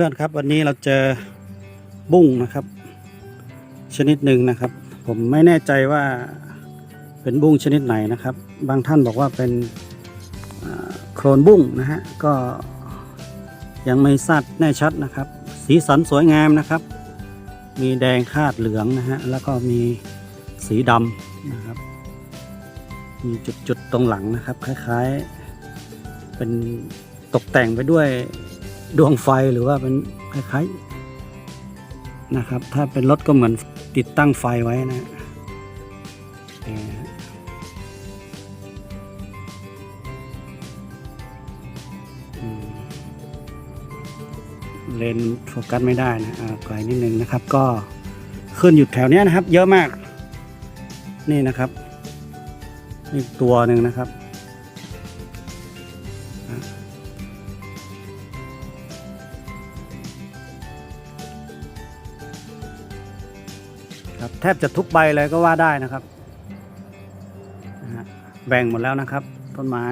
พื่อนครับวันนี้เราเจอบุ้งนะครับ ชนิดหนึ่งนะครับ ผมไม่แน่ใจว่าเป็นบุ้งชนิดไหนนะครับ บางท่านบอกว่าเป็นโครนบุ้งนะฮะก็ยังไม่ทราบแน่ชัดนะครับ สีสันสวยงามนะครับ มีแดงคาดเหลืองนะฮะแล้วก็มีสีดำนะครับ มีจุดๆตรงหลังนะครับ คล้ายๆ เป็นตกแต่งไปด้วย ดวงไฟหรือว่าเป็นคล้ายๆนะครับ ถ้าเป็นรถก็เหมือนติดตั้งไฟไว้นะเลนโฟกัสไม่ได้นะอ่าไกลนิดนึงนะครับ ก็ขึ้นอยู่แถวนี้นะครับ เยอะมาก นี่นะครับนี่ตัวหนึ่งนะครับ ครับแทบจะทุกใบเลยก็ว่าได้นะครับ แบ่งหมดแล้วนะครับ ต้นไม้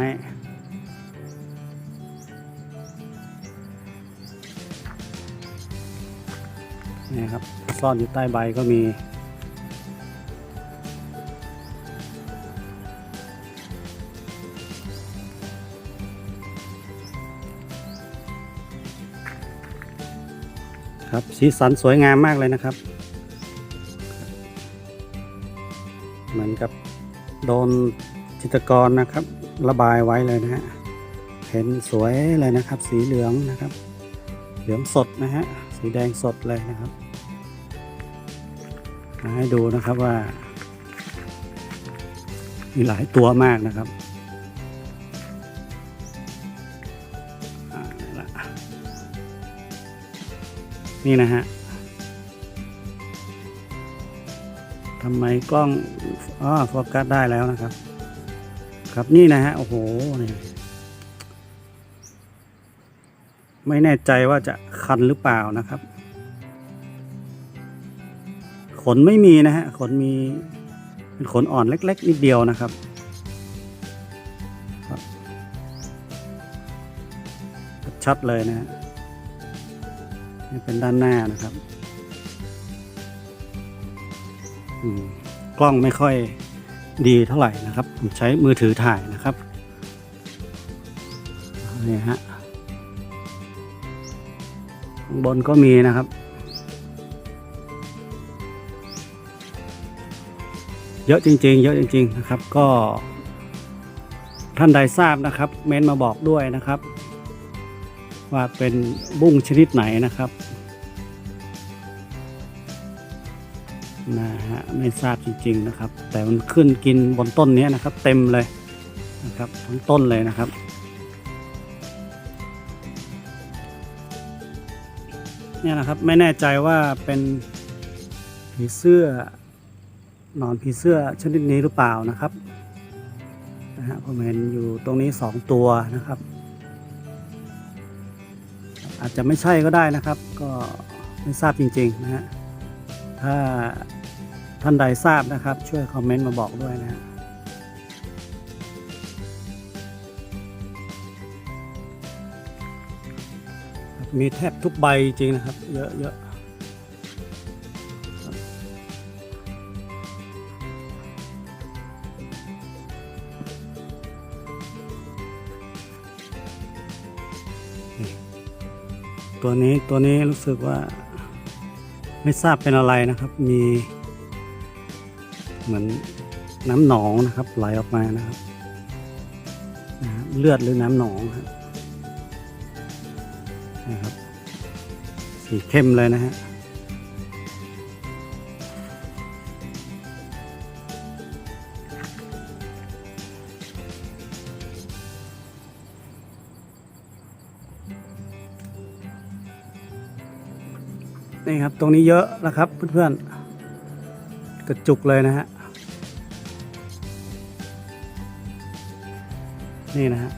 นี่ครับ ซ่อนอยู่ใต้ใบก็มีครับสีสันสวยงามมากเลยนะครับ เหมือนกับโดนจิตกรนะครับ ระบายไว้เลยนะฮะเห็นสวยเลยนะครับ สีเหลืองนะครับ เหลืองสดนะฮะสีแดงสดเลยนะครับมาให้ดูนะครับว่า มีหลายตัวมากนะครับนี่นะฮะ ทำไมกล้องอ๋อโฟกัสได้แล้วนะครับ ครับนี่นะฮะโอ้โหนี่ไม่แน่ใจว่าจะคันหรือเปล่านะครับ ขนไม่มีนะฮะขนมีเป็นขนอ่อนเล็ก ๆ นิดเดียวนะครับครับชัดเลยนะฮะนี่เป็นด้านหน้านะครับ กล้องไม่ค่อยดีเท่าไหร่นะครับ ผมใช้มือถือถ่ายนะครับนี่ฮะข้างบนก็มีนะครับเยอะจริง ๆ เยอะจริง ๆ นะครับ ก็ ท่านใดทราบนะครับ เม้นมาบอกด้วยนะครับ ว่าเป็นบุ้งชนิดไหนนะครับ นะฮะไม่ทราบจริง ๆนะครับ แต่มันขึ้นกินบนต้นนี้นะครับ เต็มเลยนะครับทั้งต้นเลยนะครับเนี่ยนะครับไม่แน่ใจว่าเป็นผีเสื้อหนอนผีเสื้อชนิดนี้หรือเปล่านะครับนะฮะผมเห็นอยู่ตรงนี้สองตัวนะครับ อาจจะไม่ใช่ก็ได้นะครับ ก็ไม่ทราบจริงๆนะฮะ ถ้าท่านใดทราบนะครับ ช่วยคอมเมนต์มาบอกด้วยนะฮะครับมีแทบทุกใบจริงนะครับ เยอะเยอะตัวนี้ตัวนี้รู้สึกว่า ไม่ทราบเป็นอะไรนะครับ มี เหมือนน้ำหนองนะครับไหลออกมานะครับนะเลือดหรือน้ำหนองนะครับ สีเข้มเลยนะฮะ นี่ครับ ตรงนี้เยอะนะครับเพื่อนๆกระจุกเลยนะฮะนี่นะฮะ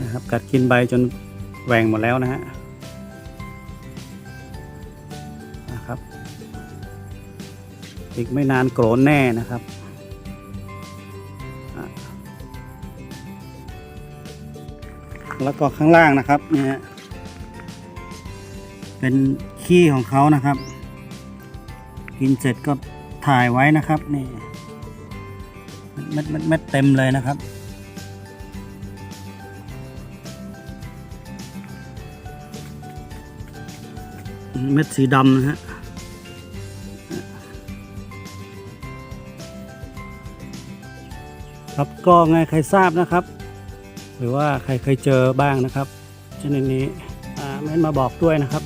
นะครับกัดกินใบจนแหว่งหมดแล้วนะฮะนะครับ อีกไม่นานโกรนแน่นะครับ แล้วก็ข้างล่างนะครับเนี่ยฮะเป็นขี้ของเขานะครับ กินเสร็จก็ถ่ายไว้นะครับนี่เม็ดเม็ดเม็ดเต็มเลยนะครับเม็ดสีดำนะฮะครับก็ไงใครทราบนะครับ หรือว่าใครเคยเจอบ้างนะครับชนิดนี้เม้นมาบอกด้วยนะครับ